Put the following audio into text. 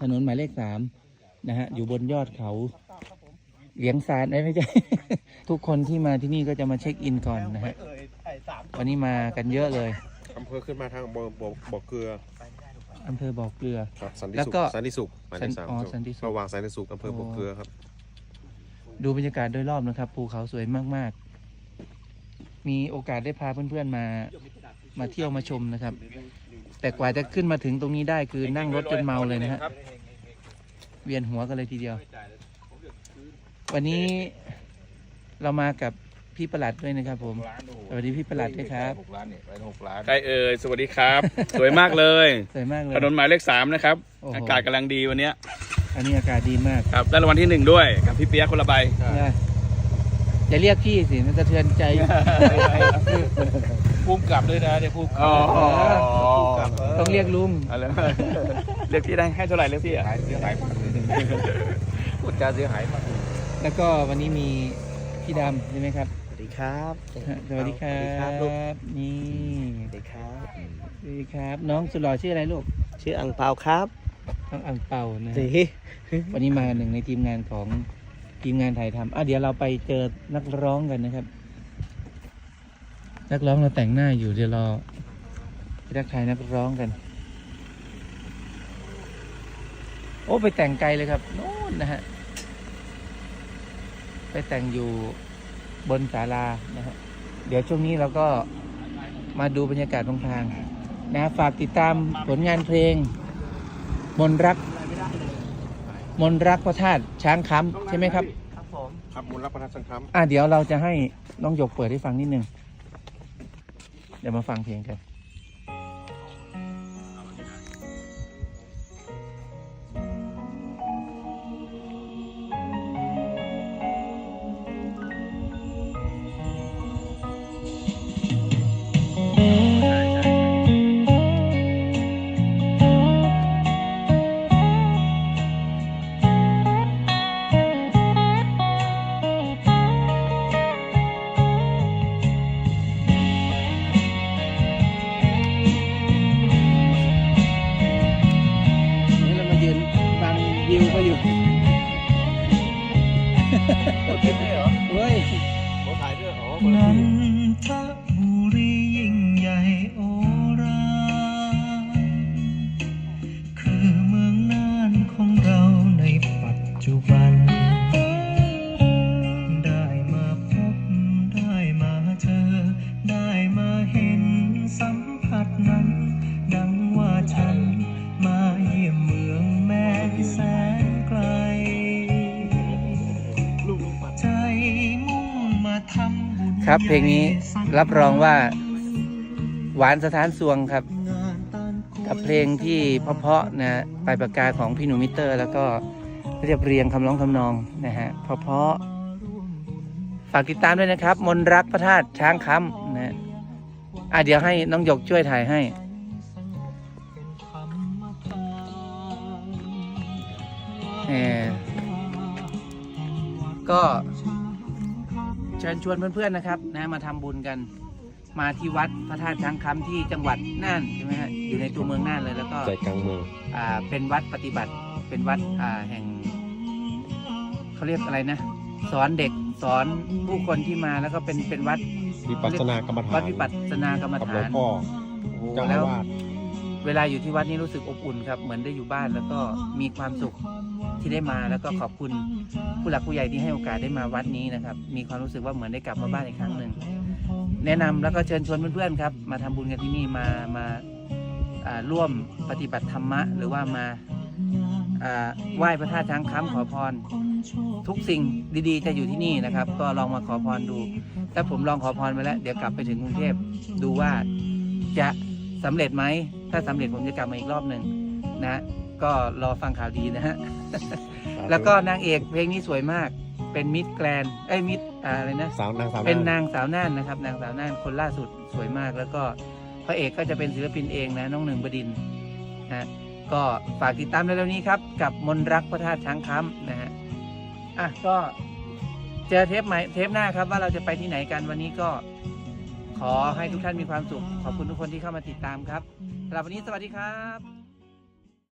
ถนนหมายเลขสามนะฮะ อยู่บนยอดเขาเหลียงซานเอ้ยไม่ใช่ ทุกคนที่มาที่นี่ก็จะมาเช็คอินก่อนนะฮะวันนี้มากันเยอะเลยอำเภอขึ้นมาทางบ่อบ่อบ่อเกลืออำเภอบ่อเกลือครับสันติแล้วสุขก็ สันติสุขหมายเลขสามอ๋อสันติสุขระหว่างสันติสุขอำเภอบ่อเกลือครับ ดูบรรยากาศโดยรอบนะครับ ภูเขาสวยมากๆ มีโอกาสได้พาเพื่อนๆมา มาเที่ยวมาชมนะครับ แต่กว่าจะขึ้นมาถึงตรงนี้ได้คือนั่งรถจนเมาเลยนะฮะเวียนหัวกันเลยทีเดียว วันนี้เรามากับพี่ประหลัดด้วยนะครับผม สวัสดีพี่ประหลัดด้วยครับใครเอ่ยสวัสดีครับ สวยมากเลยสวยมากเลยถนนหมายเลขสามนะครับโอ้โหอากาศกำลังดีวันเนี้ยอันนี้อากาศดีมากครับได้รางวัลที่หนึ่งด้วยกับพี่เปียกคนละใบนะอย่าเรียกพี่สิมันสะเทือนใจ พุ่มกลับด้วยนะเดี๋ยวพุ่มกลัอ๋อ ต้องเรียกลุงอะไรเรียกพี่ได้ให้เท่าไหร่เรียกพี่อะหายเสียหายมากเลยพูดจาเสียหายมากแล้วก็วันนี้มีพี่ดำใช่ไหมครับ สวัสดีครับ สวัสดีครัสวัสดีครับลูกบนี่สวัสดีครับสวัสดีครับ น้องสุดหล่อชื่ออะไรลูก ชื่ออังเปาครับน้องอังเปานะสีวันนี้มาหนึ่งในทีมงานของทีมงานถ่ายทำอะเดี๋ยวเราไปเจอนักร้องกันนะครับ นักร้องเราแต่งหน้าอยู่เดี๋ยวเรา ไปทักทายนักร้องกัน โอ้ไปแต่งไกลเลยครับโน่นนะฮะ ไปแต่งอยู่บนศาลานะฮะ เดี๋ยวช่วงนี้เราก็มาดูบรรยากาศตรงทางนะฝากติดตามผลงานเพลง มนรัก มนรักพระธาตุช้างคำใช่ไหมครับ ครับผมครับมูลรับประทานสังคมอะเดี๋ยวเราจะให้น้องหยกเปิดให้ฟังนิดนึง เดี๋ยวมาฟังเพลงกันนี่ ฟัง ครับ เพลงนี้รับรองว่าหวานสถานสวงครับ กับเพลงที่เพาะๆนะปลายปากกาของพี่หนูมิเตอร์ แล้วก็เรียบเรียงคำร้องคำนองนะฮะเพาะๆฝากติดตามด้วยนะครับ มนรักพระธาตุช้างคำนะฮะอะเดี๋ยวให้น้องหยกช่วยถ่ายให้ก็ เชิญชวนเพื่อนๆนะครับนะมาทำบุญกันมาที่วัดพระธาตุช้างคำที่จังหวัดน่านใช่ไหมฮะอยู่ในตัวเมืองน่านเลยแล้วก็ใจกลางเมืองอ่าเป็นวัดปฏิบัติเป็นวัดอ่าแห่งเขาเรียกอะไรนะ สอนเด็กสอนผู้คนที่มาแล้วก็เป็นเป็นวัดวิปัสสนากรรมฐานวัดวิปัสสนากรรมกับหลวฐางนพ่อโอ้โหเจ้าแล้อาววาสเวลาอยู่ที่วัดนี่รู้สึกอบอุ่นครับ เหมือนได้อยู่บ้านแล้วก็มีความสุข ที่ได้มาแล้วก็ขอบคุณผู้หลักผู้ใหญ่ที่ให้โอกาสได้มาวัดนี้นะครับ มีความรู้สึกว่าเหมือนได้กลับมาบ้านอีกครั้งหนึ่งแนะนำแล้วก็เชิญชวนเพื่อนๆครับ มาทำบุญกันที่นี่มามาร่วมปฏิบัติธรรมะ หรือว่ามาไหว้พระธาตุช้างคำขอพร ทุกสิ่งดีๆ จะอยู่ที่นี่นะครับ ก็ลองมาขอพรดู ถ้าผมลองขอพรไปแล้ว เดี๋ยวกลับไปถึงกรุงเทพดูว่าจะสำเร็จไหม ถ้าสำเร็จผมจะกลับมาอีกรอบหนึ่งนะ ก็รอฟังข่าวดีนะฮะ แล้วก็นางเอกเพลงนี้สวยมาก เป็นมิดแกรนเอ้ยมิดอะไรนะสาวนางสาวเป็นนางสาวน่านนะครับ นางสาวน่านคนล่าสุดสวยมาก แล้วก็พระเอกก็จะเป็นศิลปินเองนะน้องหนึ่งบดินทร์นะก็ฝากติดตามเร็วๆนี้ครับ กับมนรักพระธาตุช้างค้ำนะฮะอะก็เจอเทปใหม่เทปหน้าครับว่าเราจะไปที่ไหนกันวันนี้ก็ ขอให้ทุกท่านมีความสุข ขอบคุณทุกคนที่เข้ามาติดตามครับสำหรับวันนี้สวัสดีครับ